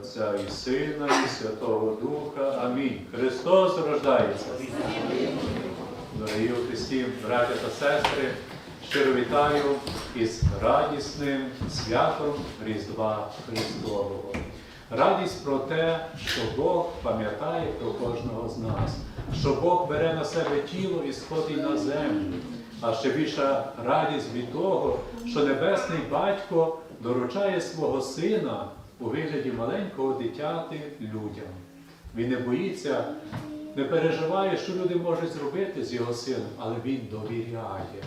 Отця і Сина, і Святого Духа. Амінь. Христос рождається. Дорогі Христі, браття та сестри, щиро вітаю із радісним святом Різдва Христового. Радість про те, що Бог пам'ятає про кожного з нас, що Бог бере на себе тіло і сходить на землю. А ще більша радість від того, що Небесний Батько доручає свого сина у вигляді маленького дитяти людям. Він не боїться, не переживає, що люди можуть зробити з його сином, але він довіряє.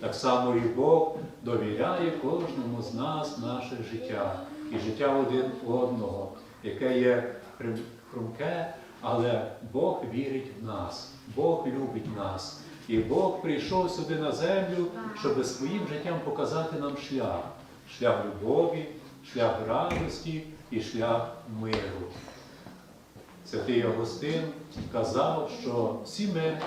Так само і Бог довіряє кожному з нас наше життя і життя один одного, яке є хрумке, але Бог вірить в нас, Бог любить нас. І Бог прийшов сюди на землю, щоб своїм життям показати нам шлях, шлях любові, шлях радості і шлях миру. Святий Августин казав, що всі ми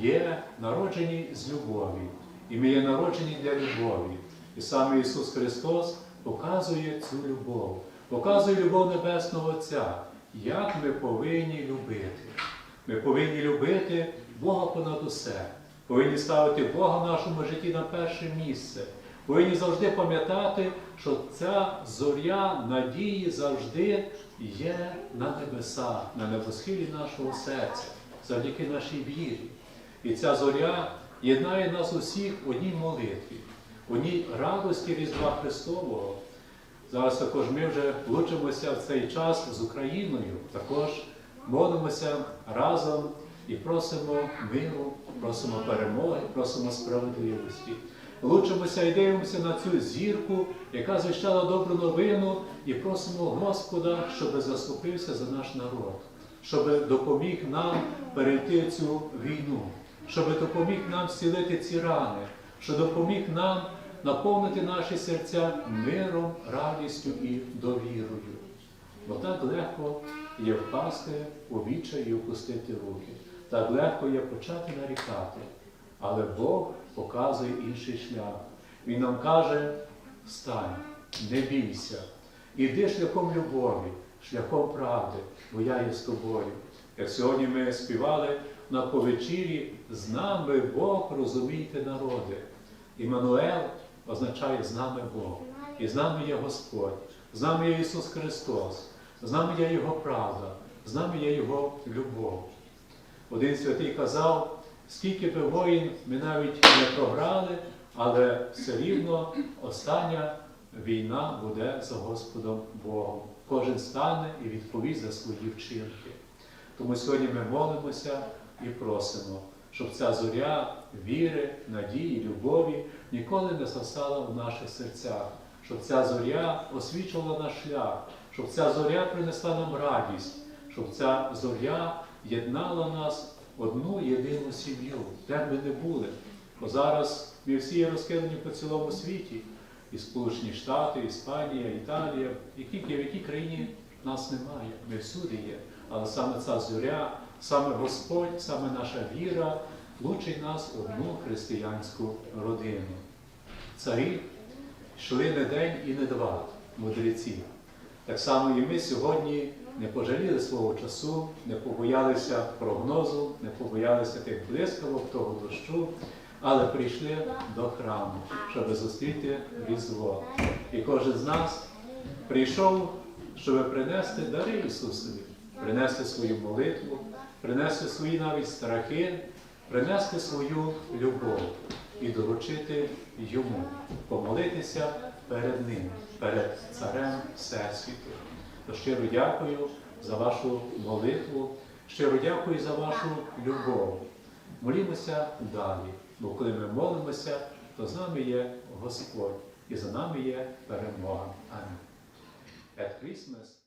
є народжені з любові, і ми є народжені для любові. І саме Ісус Христос показує цю любов, показує любов Небесного Отця, як ми повинні любити. Ми повинні любити Бога понад усе, повинні ставити Бога в нашому житті на перше місце. Повинні завжди пам'ятати, що ця зоря надії завжди є на небесах, на небосхилі нашого серця, завдяки нашій вірі. І ця зоря єднає нас усіх в одній молитві, в одній радості Різдва Христового. Зараз також ми вже влучимося в цей час з Україною, також молимося разом і просимо миру, просимо перемоги, просимо справедливості. Лучимося і дивимося на цю зірку, яка звіщала добру новину, і просимо Господа, щоб заступився за наш народ, щоб допоміг нам перейти цю війну, щоб допоміг нам зцілити ці рани, щоб допоміг нам наповнити наші серця миром, радістю і довірою. Бо так легко є впасти у відчай і опустити руки. Так легко є почати нарікати. Але Бог показує інший шлях. Він нам каже: встань, не бійся, іди шляхом любові, шляхом правди, бо я є з тобою. Як сьогодні ми співали на повечірі, з нами Бог розумійте народи. Іммануел означає з нами Бог. І з нами є Господь, з нами є Ісус Христос, з нами є Його правда, з нами є Його любов. Один святий казав, скільки би воїн ми навіть не програли, але все рівно остання війна буде за Господом Богом. Кожен стане і відповість за свої вчинки. Тому сьогодні ми молимося і просимо, щоб ця зоря віри, надії, любові ніколи не застала в наших серцях, щоб ця зоря освічувала наш шлях, щоб ця зоря принесла нам радість, щоб ця зоря єднала нас одну єдину сім'ю, де б ми не були. Бо зараз ми всі є розкидані по цілому світі, і Сполучені Штати, Іспанія, Італія, в якій, в якій країні нас немає, ми всюди є. Але саме ця зоря, саме Господь, саме наша віра лучить нас в одну християнську родину. Царі йшли не день і не два, мудреці. Так само і ми сьогодні не пожаліли свого часу, не побоялися прогнозу, не побоялися тих блискавок, того дощу, але прийшли до храму, щоб зустріти Різдво. І кожен з нас прийшов, щоб принести дари Ісусові, принести свою молитву, принести свої навіть страхи, принести свою любов і доручити йому, помолитися перед ним, перед Царем Всесвіту. То щиро дякую за вашу молитву, щиро дякую за вашу любов. Молімося далі, бо коли ми молимося, то з нами є Господь і за нами є перемога. Амінь. At Christmas